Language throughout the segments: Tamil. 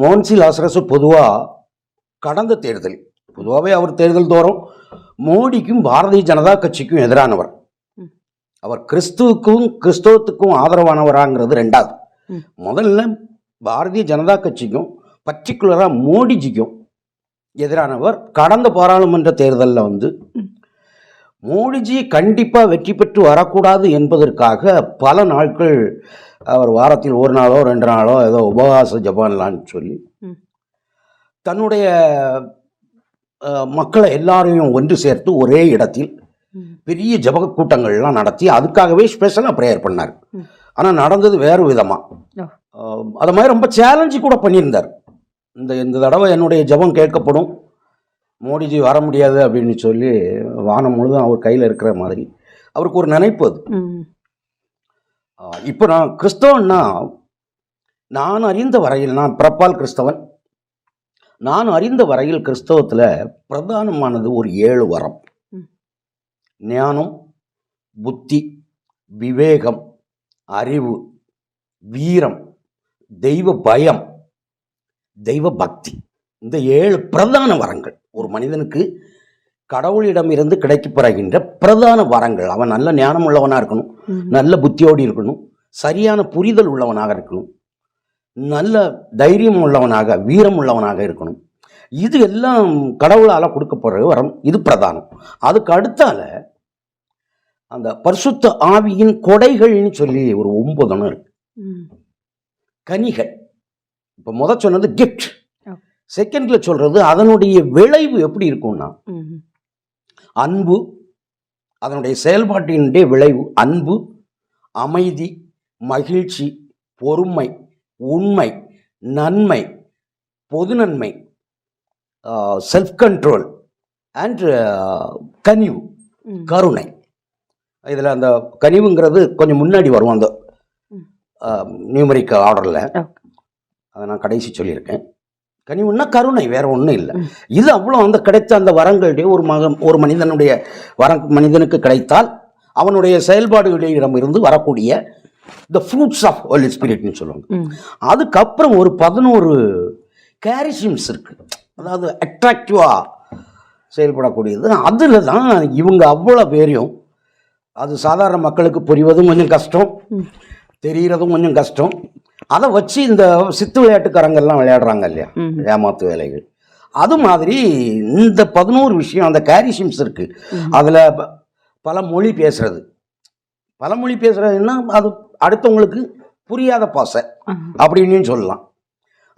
மோகன்சி லாசரஸ் பொதுவாக கடந்த தேர்தல் பொதுவாகவே அவர் தேர்தல் தோறும் மோடிக்கும் பாரதிய ஜனதா கட்சிக்கும் எதிரானவர். அவர் கிறிஸ்துவுக்கும் கிறிஸ்தவத்துக்கும் ஆதரவானவராங்கிறது ரெண்டாவது. முதல்ல பாரதிய ஜனதா கட்சிக்கும் பர்டிகுலராக மோடிஜிக்கும் எதிரானவர் கடந்த பாராளுமன்ற தேர்தலில் வந்து. மோடிஜி கண்டிப்பாக வெற்றி பெற்று வரக்கூடாது என்பதற்காக பல நாட்கள் அவர் வாரத்தில் ஒரு நாளோ ரெண்டு நாளோ ஏதோ உபவாச ஜபான்லான்னு சொல்லி. தன்னுடைய மக்களை எல்லாரையும் ஒன்று சேர்த்து ஒரே இடத்தில். பெரிய ஜப கூட்டங்கள்லாம் நடத்தி அதுக்காகவே ஸ்பெஷலாக ப்ரேயர் பண்ணார். ஆனால் நடந்தது வேறு விதமாக. அது மாதிரி ரொம்ப சேலஞ்சு கூட பண்ணியிருந்தார் இந்த இந்த தடவை என்னுடைய ஜெபம் கேட்கப்படும் மோடிஜி வர முடியாது அப்படின்னு சொல்லி வானம் முழுதும் அவர் கையில் இருக்கிற மாதிரி. அவருக்கு ஒரு நினைப்பு அது. இப்போ நான் கிறிஸ்தவன்னா நான் அறிந்த வரையில் நான் பிறப்பால் கிறிஸ்தவன். நான் அறிந்த வரையில் கிறிஸ்தவத்தில் பிரதானமானது ஒரு ஏழு வரம். ஞானம் புத்தி விவேகம் அறிவு வீரம் தெய்வ பயம் தெய்வ பக்தி. இந்த ஏழு பிரதான வரங்கள். ஒரு மனிதனுக்கு கடவுளிடம் இருந்து கிடைக்கப்பெறுகின்ற பிரதான வரங்கள். அவன் நல்ல ஞானம் உள்ளவனாக இருக்கணும். நல்ல புத்தியோடு இருக்கணும். சரியான புரிதல் உள்ளவனாக இருக்கணும். நல்ல தைரியம் உள்ளவனாக வீரம் உள்ளவனாக இருக்கணும். இது எல்லாம் கடவுளால் கொடுக்கப்படுற வரம். இது பிரதானம். அதுக்கு அடுத்தால அந்த பரிசுத்த ஆவியின் கொடைகள்னு சொல்லி ஒரு ஒன்பதுன்னு இருக்கு. கனிகள். இப்போ முத சொன்னது கிஃப்ட். செகண்ட்ல சொல்றது அதனுடைய விளைவு எப்படி இருக்கும்னா. அன்பு அதனுடைய செயல்பாட்டினுடைய விளைவு அன்பு அமைதி மகிழ்ச்சி பொறுமை உண்மை நன்மை பொது நன்மை செல்ஃப் கண்ட்ரோல் அண்ட் கனிவு. கருணை இதில் அந்த கனிவுங்கிறது கொஞ்சம் முன்னாடி வரும் அந்த. நியூமரிக் ஆர்டரில். அதை நான் கடைசி சொல்லியிருக்கேன் கனிவுன்னா கருணை வேற ஒன்றும் இல்லை. இது அவ்வளோ அந்த கிடைத்த அந்த வரங்களுடைய ஒரு மக ஒரு மனிதனுடைய வர மனிதனுக்கு கிடைத்தால் அவனுடைய செயல்பாடுகளிடம் இருந்து வரக்கூடிய த ஃப்ரூட்ஸ் ஆஃப் ஹோலி ஸ்பிரிட்னு சொல்லுவாங்க. அதுக்கப்புறம் ஒரு பதினோரு கேரிசிம்ஸ் இருக்கு அதாவது அட்ராக்டிவாக செயல்படக்கூடியது அதில் தான் இவங்க அவ்வளோ பேரையும் அது சாதாரண மக்களுக்கு புரிவதும் கொஞ்சம் கஷ்டம். தெரிகிறதும் கொஞ்சம் கஷ்டம் அதை வச்சு இந்த சித்து விளையாட்டுக்காரங்கெல்லாம் விளையாடுறாங்க இல்லையா. ஏமாத்து வேலைகள் அது மாதிரி இந்த பதினோரு விஷயம் அந்த கேரிசிம்ஸ் இருக்கு. அதில் பல மொழி பேசுறது பல மொழி பேசுறதுன்னா அது அடுத்தவங்களுக்கு புரியாத பாசை. அப்படின்னு சொல்லலாம்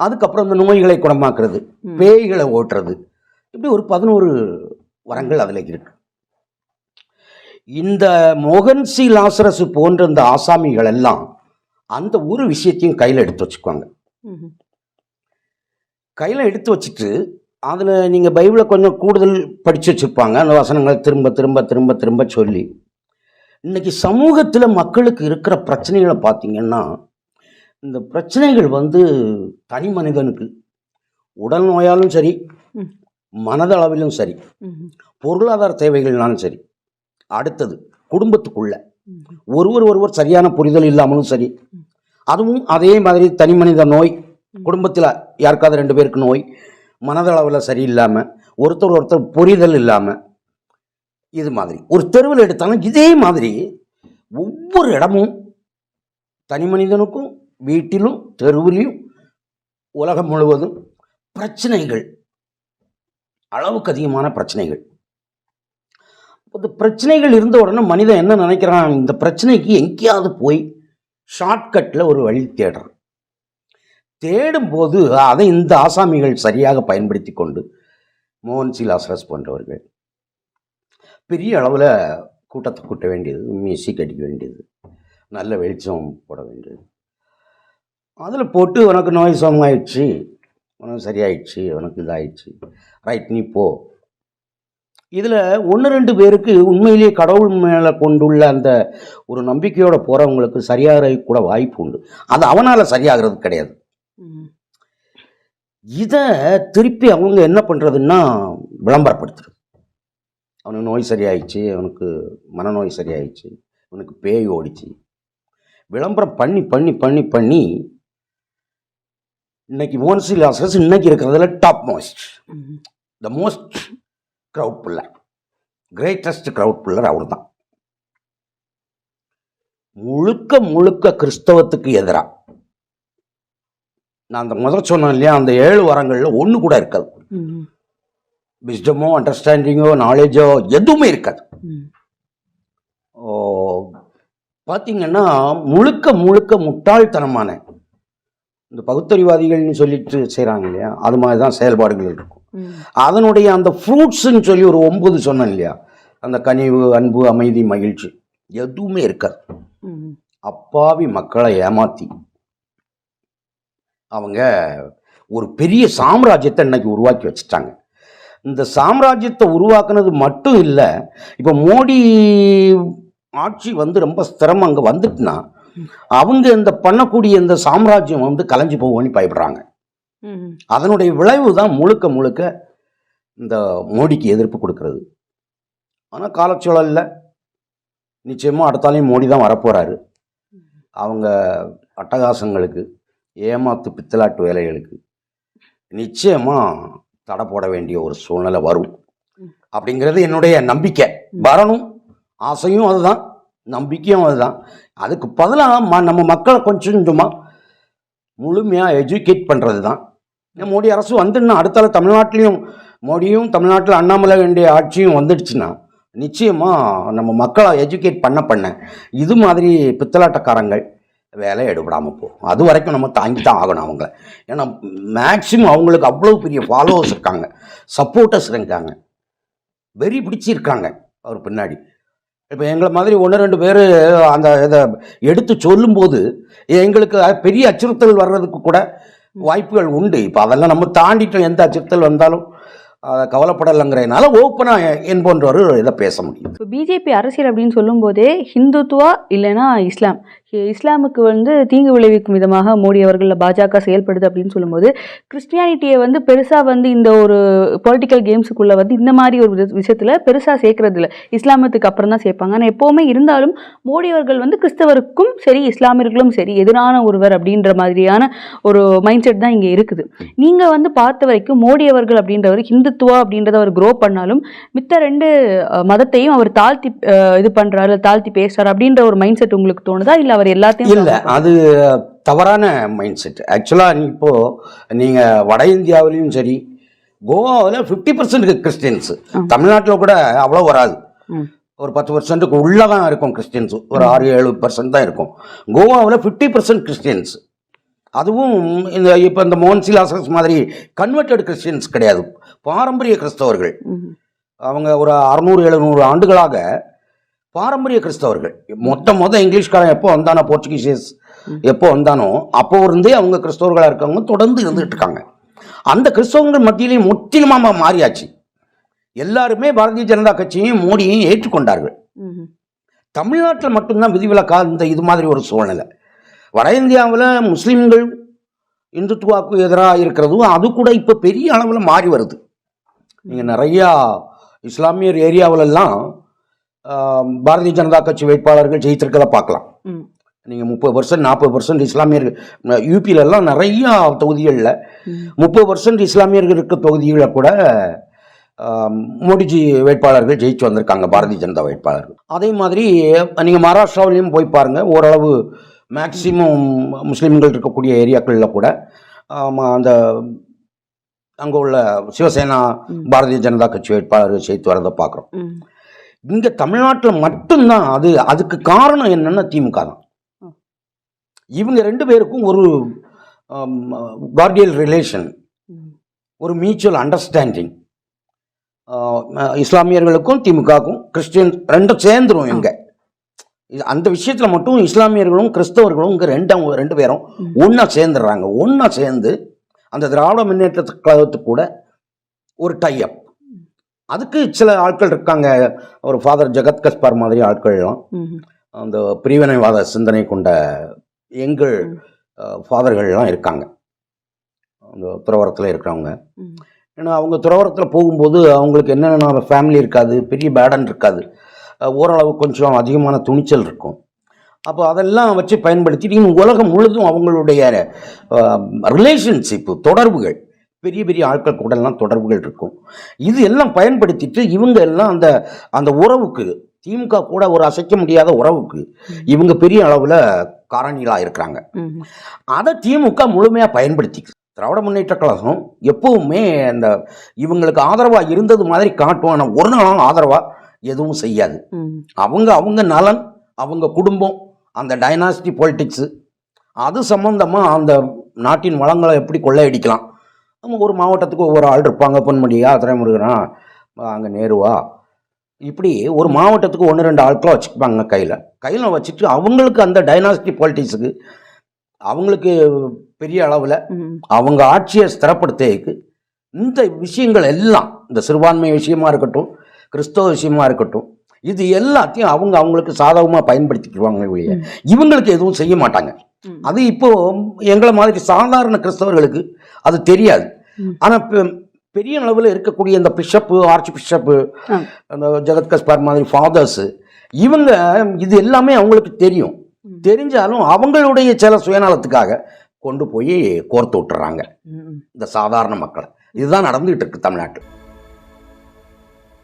அதுக்கப்புறம் இந்த நோய்களை குணமாக்குறது. பேய்களை ஓட்டுறது இப்படி ஒரு பதினோரு வரங்கள் அதில் இருக்கு இந்த மோகன் சி லாசரஸ் போன்ற இந்த ஆசாமிகள் எல்லாம் அந்த ஒரு விஷயத்தையும் கையில் எடுத்து வச்சுக்குவாங்க. கையில் எடுத்து வச்சுட்டு அதில் நீங்கள் பைபிளை கொஞ்சம் கூடுதல் படித்து வச்சுருப்பாங்க அந்த வசனங்களை திரும்ப திரும்ப திரும்ப திரும்ப சொல்லி இன்னைக்கு சமூகத்தில் மக்களுக்கு இருக்கிற பிரச்சனைகளை பார்த்தீங்கன்னா இந்த பிரச்சனைகள் வந்து தனி மனிதனுக்கு உடல் நோயாலும் சரி. மனதளவிலும் சரி. பொருளாதார தேவைகள்னாலும் சரி அடுத்தது குடும்பத்துக்குள்ள. ஒருவர் ஒருவர் சரியான புரிதல் இல்லாமலும் சரி. அதுவும் அதே மாதிரி தனி மனித நோய் குடும்பத்தில் யாருக்காவது ரெண்டு பேருக்கு நோய் மனதளவில் சரியில்லாமல் ஒருத்தர் ஒருத்தர் புரிதல் இல்லாமல் இது மாதிரி. ஒரு தெருவில் எடுத்தாலும் இதே மாதிரி ஒவ்வொரு இடமும் தனி மனிதனுக்கும் வீட்டிலும் தெருவிலையும் உலகம் முழுவதும் பிரச்சனைகள் அளவுக்கு அதிகமான பிரச்சனைகள். அது பிரச்சனைகள் இருந்த உடனே மனிதன் என்ன நினைக்கிறான்? இந்த பிரச்சனைக்கு எங்கேயாவது போய் ஷார்ட்கட்டில் ஒரு வழி தேடுறான். தேடும்போது அதை இந்த ஆசாமிகள் சரியாக பயன்படுத்தி கொண்டு மோகன் சி லாசரஸ் போன்றவர்கள் பெரிய அளவில் கூட்டத்தை கூட்ட வேண்டியது மியூசிக் அடிக்க வேண்டியது நல்ல வெளிச்சம் போட வேண்டியது. அதில் போட்டு உனக்கு நோய் சுகமாயிடுச்சு உனக்கு சரியாயிடுச்சு உனக்கு இதாயிடுச்சு. ரைட் நீ போ. இதில் ஒன்று ரெண்டு பேருக்கு உண்மையிலேயே கடவுள் மேலே கொண்டுள்ள அந்த ஒரு நம்பிக்கையோட போகிறவங்களுக்கு சரியாக கூட வாய்ப்பு உண்டு. அது அவனால் சரியாகிறது கிடையாது. இதை திருப்பி அவங்க என்ன பண்ணுறதுன்னா விளம்பரப்படுத்துறது. அவனுக்கு நோய் சரியாயிடுச்சு அவனுக்கு மனநோய் சரியாயிடுச்சு அவனுக்கு பேய் ஓடிச்சு. விளம்பரம் பண்ணி பண்ணி பண்ணி பண்ணி இன்னைக்கு மோன்சி லாசஸ் இன்னைக்கு இருக்கிறதுல top most. The most crowd puller greatest crowd puller அவர் தான் முழுக்க முழுக்க கிறிஸ்தவத்துக்கு எதிராக நான் அந்த முதல் சொன்னேன் இல்லையா அந்த ஏழு வரங்களில் ஒன்று கூட இருக்காது. விஸ்டமோ அண்டர்ஸ்டாண்டிங்கோ நாலேஜோ எதுவுமே இருக்காது. பார்த்தீங்கன்னா முழுக்க முழுக்க முட்டாள்தனமான இந்த பகுத்தறிவாதிகள்னு சொல்லிட்டு செய்கிறாங்க இல்லையா அது மாதிரி தான் செயல்பாடுகள் இருக்கும். அதனுடைய அந்த ஃப்ரூட்ஸ்ன்னு சொல்லி ஒரு ஒன்பது சொன்னேன் இல்லையா? அந்த கனிவு அன்பு அமைதி மகிழ்ச்சி எதுவுமே இருக்காது. அப்பாவி மக்களை ஏமாத்தி அவங்க ஒரு பெரிய சாம்ராஜ்யத்தை இன்னைக்கு உருவாக்கி வச்சுட்டாங்க. இந்த சாம்ராஜ்யத்தை உருவாக்குனது மட்டும் இல்லை இப்போ மோடி ஆட்சி வந்து ரொம்ப ஸ்திரம் அங்கே வந்துட்டுனா அவங்க இந்த பண்ணக்கூடிய இந்த சாம்ராஜ்யம் வந்து கலைஞ்சு போகும்னு பயப்படுறாங்க. அதனுடைய விளைவு தான் முழுக்க முழுக்க இந்த மோடிக்கு எதிர்ப்பு கொடுக்கறது. ஆனால் காலச்சூழலில் நிச்சயமாக அடுத்தாலையும் மோடி தான் வரப்போகிறாரு அவங்க அட்டகாசங்களுக்கு ஏமாத்து பித்தலாட்டு வேலைகளுக்கு நிச்சயமாக தடை போட வேண்டிய ஒரு சூழ்நிலை வரும். அப்படிங்கிறது என்னுடைய நம்பிக்கை. வரணும். ஆசையும் அதுதான். நம்பிக்கையும் அதுதான். அதுக்கு பதிலாக ம நம்ம மக்களை கொஞ்சம் கொஞ்சமாக முழுமையாக எஜுகேட் பண்ணுறது தான் இந்த மோடி அரசு வந்துன்னா அடுத்தால தமிழ்நாட்டிலையும் மோடியும் தமிழ்நாட்டில் அண்ணாமலை வேண்டிய ஆட்சியும் வந்துடுச்சுன்னா நிச்சயமாக நம்ம மக்களை எஜுகேட் பண்ண பண்ண இது மாதிரி பித்தலாட்டக்காரங்கள் வேலை எடுபடாமல் போகும். அது வரைக்கும் நம்ம தாங்கி தான் ஆகணும் அவங்கள. ஏன்னா மேக்சிமம் அவங்களுக்கு அவ்வளோ பெரிய ஃபாலோவர்ஸ் இருக்காங்க சப்போர்ட்டர்ஸ் இருக்காங்க. வெறி பிடிச்சிருக்காங்க அவர் பின்னாடி. இப்போ எங்களை மாதிரி ஒன்று ரெண்டு பேர் அந்த இதை எடுத்து சொல்லும்போது எங்களுக்கு பெரிய அச்சுறுத்தல் வர்றதுக்கு கூட வாய்ப்புகள் உண்டு. இப்போ அதெல்லாம் நம்ம தாண்டிட்டோம். எந்த அச்சுறுத்தல் வந்தாலும் அதை கவலைப்படலைங்கிறதுனால ஓப்பனாக என் போன்றவர் இதை பேச முடியும். இப்போ பிஜேபி அரசியல் அப்படின்னு சொல்லும்போதே ஹிந்துத்துவா இல்லைன்னா இஸ்லாம்? இஸ்லாமுக்கு வந்து தீங்கு விளைவிக்கும் விதமாக மோடி அவர்கள் பாஜக செயல்படுது அப்படின்னு சொல்லும்போது கிறிஸ்டியானிட்டியை வந்து பெருசாக வந்து இந்த ஒரு பொலிட்டிக்கல் கேம்ஸுக்குள்ளே வந்து இந்த மாதிரி ஒரு விஷயத்தில் பெருசாக சேர்க்கறது இல்லை. இஸ்லாமத்துக்கு அப்புறம் தான் சேர்ப்பாங்க. ஆனால் எப்போவுமே இருந்தாலும் மோடி அவர்கள் வந்து கிறிஸ்தவருக்கும் சரி இஸ்லாமியர்களும் சரி எதிரான ஒருவர் அப்படின்ற மாதிரியான ஒரு மைண்ட் செட் தான் இங்கே இருக்குது. நீங்கள் வந்து பார்த்த வரைக்கும் மோடி அவர்கள் அப்படின்றவர் ஹிந்துத்துவா அப்படின்றத அவர் க்ரோ பண்ணாலும் மித்த ரெண்டு மதத்தையும் அவர் தாழ்த்தி இது பண்ணுறாரு தாழ்த்தி பேசுகிறார் அப்படின்ற ஒரு மைண்ட் செட் உங்களுக்கு தோணுதா? இல்லை அவர் எல்லாத்தையும் இல்லை அது தவறான மைண்ட் செட் ஆக்சுவலாக இப்போ நீங்கள் வட இந்தியாவிலையும் சரி கோவாவில் ஃபிஃப்டி பர்சன்ட் கிறிஸ்டியன்ஸு தமிழ்நாட்டில் கூட அவ்வளோ வராது. ஒரு பத்து பர்சன்ட்டுக்கு உள்ளே தான் இருக்கும் கிறிஸ்டியன்ஸ் ஒரு ஆறு ஏழு பர்சன்ட் தான் இருக்கும். கோவாவில் ஃபிஃப்டி பர்சன்ட் கிறிஸ்டியன்ஸ் அதுவும் இந்த இப்போ இந்த மோன்சிலாசஸ் மாதிரி கன்வெர்டட் கிறிஸ்டியன்ஸ் கிடையாது. பாரம்பரிய கிறிஸ்தவர்கள். அவங்க ஒரு அறநூறு எழுநூறு ஆண்டுகளாக பாரம்பரிய கிறிஸ்தவர்கள். மொத்த மொத இங்கிலீஷ்காரன் எப்போ வந்தானோ போர்ச்சுகீசியஸ் எப்போ வந்தானோ அப்போ இருந்தே அவங்க கிறிஸ்தவர்களாக இருக்கவங்க தொடர்ந்து இருந்துகிட்டு இருக்காங்க. அந்த கிறிஸ்தவங்கள் மத்தியிலையும் முற்றிலுமாக மாறியாச்சு. எல்லாருமே பாரதிய ஜனதா கட்சியையும் மோடியையும் ஏற்றுக்கொண்டார்கள். தமிழ்நாட்டில் மட்டும்தான் விதிவிலக்கா இந்த இது மாதிரி ஒரு சூழ்நிலை. வட இந்தியாவில் முஸ்லீம்கள் இந்துத்துவாக்கு எதிராக இருக்கிறதும் அது கூட இப்போ பெரிய அளவில் மாறி வருது. நீங்கள் நிறையா இஸ்லாமியர் ஏரியாவிலெல்லாம் பாரதிய ஜனதா கட்சி வேட்பாளர்கள் ஜெயித்திருக்கதை பார்க்கலாம். நீங்கள் முப்பது பர்சன்ட் நாற்பது பர்சன்ட் இஸ்லாமியர்கள் யூபியிலெல்லாம் நிறையா தொகுதிகளில். முப்பது பர்சன்ட் இஸ்லாமியர்கள் இருக்க தொகுதிகளில் கூட மோடிஜி வேட்பாளர்கள் ஜெயிச்சு வந்திருக்காங்க பாரதிய ஜனதா வேட்பாளர்கள் அதே மாதிரி நீங்கள் மகாராஷ்டிராவிலையும் போய் பாருங்கள் ஓரளவு மேக்சிமம் முஸ்லீம்கள் இருக்கக்கூடிய ஏரியாக்களில் கூட அந்த அங்கே உள்ள சிவசேனா பாரதிய ஜனதா கட்சி வேட்பாளர்கள் ஜெயித்து வரதை பார்க்குறோம். இங்கே தமிழ்நாட்டில் மட்டும்தான் அது அதுக்கு காரணம் என்னன்னா திமுக தான். இவங்க ரெண்டு பேருக்கும் ஒரு கார்டியல் ரிலேஷன். ஒரு மியூச்சுவல் அண்டர்ஸ்டாண்டிங் இஸ்லாமியர்களுக்கும் திமுகவுக்கும் கிறிஸ்டியன் ரெண்டும் சேர்ந்துரும் இது அந்த விஷயத்தில் மட்டும் இஸ்லாமியர்களும் கிறிஸ்தவர்களும் இங்கே ரெண்டும் ரெண்டு பேரும் ஒன்றா சேர்ந்துடுறாங்க. ஒன்றா சேர்ந்து அந்த திராவிட முன்னேற்ற கழகத்துக்கு கூட ஒரு டைஅப் அதுக்கு சில ஆட்கள் இருக்காங்க. ஒரு ஃபாதர் ஜெகத் கஸ்பார் மாதிரி ஆட்கள்லாம். அந்த பிரிவினைவாத சிந்தனை கொண்ட எங்கள் ஃபாதர்கள்லாம் இருக்காங்க. அந்த துறவரத்தில் இருக்கிறவங்க. ஏன்னா அவங்க துறவரத்தில் போகும்போது அவங்களுக்கு என்னென்ன ஃபேமிலி இருக்காது பெரிய பேடன் இருக்காது. ஓரளவு கொஞ்சம் அதிகமான துணிச்சல் இருக்கும். அப்போ அதெல்லாம் வச்சு பயன்படுத்திட்டு இன்னும் உலகம் முழுதும் அவங்களுடைய ரிலேஷன்ஷிப்பு தொடர்புகள் பெரிய பெரிய ஆட்கள் கூட எல்லாம் தொடர்புகள் இருக்கும். இது எல்லாம் பயன்படுத்திட்டு இவங்க எல்லாம் அந்த அந்த உறவுக்கு திமுக கூட ஒரு அசைக்க முடியாத உறவுக்கு இவங்க பெரிய அளவில் காரணிகளாக இருக்கிறாங்க. அதை திமுக முழுமையாக பயன்படுத்திக்குது. திராவிட முன்னேற்ற கழகம் எப்பவுமே அந்த இவங்களுக்கு ஆதரவாக இருந்தது மாதிரி காட்டும். ஆனால் ஒரு நாளும் ஆதரவாக எதுவும் செய்யாது. அவங்க அவங்க நலன் அவங்க குடும்பம் அந்த டைனாஸ்டி பொலிட்டிக்ஸு அது சம்மந்தமாக அந்த நாட்டின் வளங்களை எப்படி கொள்ளையடிக்கலாம்? நம்ம ஒரு மாவட்டத்துக்கு ஒவ்வொரு ஆள் இருப்பாங்க பொன்முடியா துறைமுருகனா அங்கே நேருவா இப்படி ஒரு மாவட்டத்துக்கு ஒன்று ரெண்டு ஆட்களை வச்சுப்பாங்க கையில் கையில் வச்சுட்டு அவங்களுக்கு அந்த டைனாஸ்டி பாலிட்டிக்ஸுக்கு அவங்களுக்கு பெரிய அளவில். அவங்க ஆட்சியை ஸ்திரப்படுத்துறதுக்கு இந்த விஷயங்கள் எல்லாம் இந்த சிறுபான்மை விஷயமா இருக்கட்டும் கிறிஸ்தவ விஷயமா இருக்கட்டும் இது எல்லாத்தையும் அவங்க அவங்களுக்கு சாதகமாக பயன்படுத்திக்குவாங்க இவங்களுக்கு எதுவும் செய்ய மாட்டாங்க. அது இப்போ எங்களை மாதிரி சாதாரண கிறிஸ்தவர்களுக்கு அது தெரியாது. ஆனால் பெரிய அளவில் இருக்கக்கூடிய இந்த பிஷப்பு ஆர்ச் பிஷப்பு. அந்த ஜெகத் கஸ்பார் மாதிரி ஃபாதர்ஸு இவங்க இது எல்லாமே அவங்களுக்கு தெரியும். தெரிஞ்சாலும் அவங்களுடைய சில சுயநலத்துக்காக கொண்டு போய் கோர்த்து விட்டுறாங்க. இந்த சாதாரண மக்களை இதுதான் நடந்துகிட்டு இருக்கு தமிழ்நாட்டில்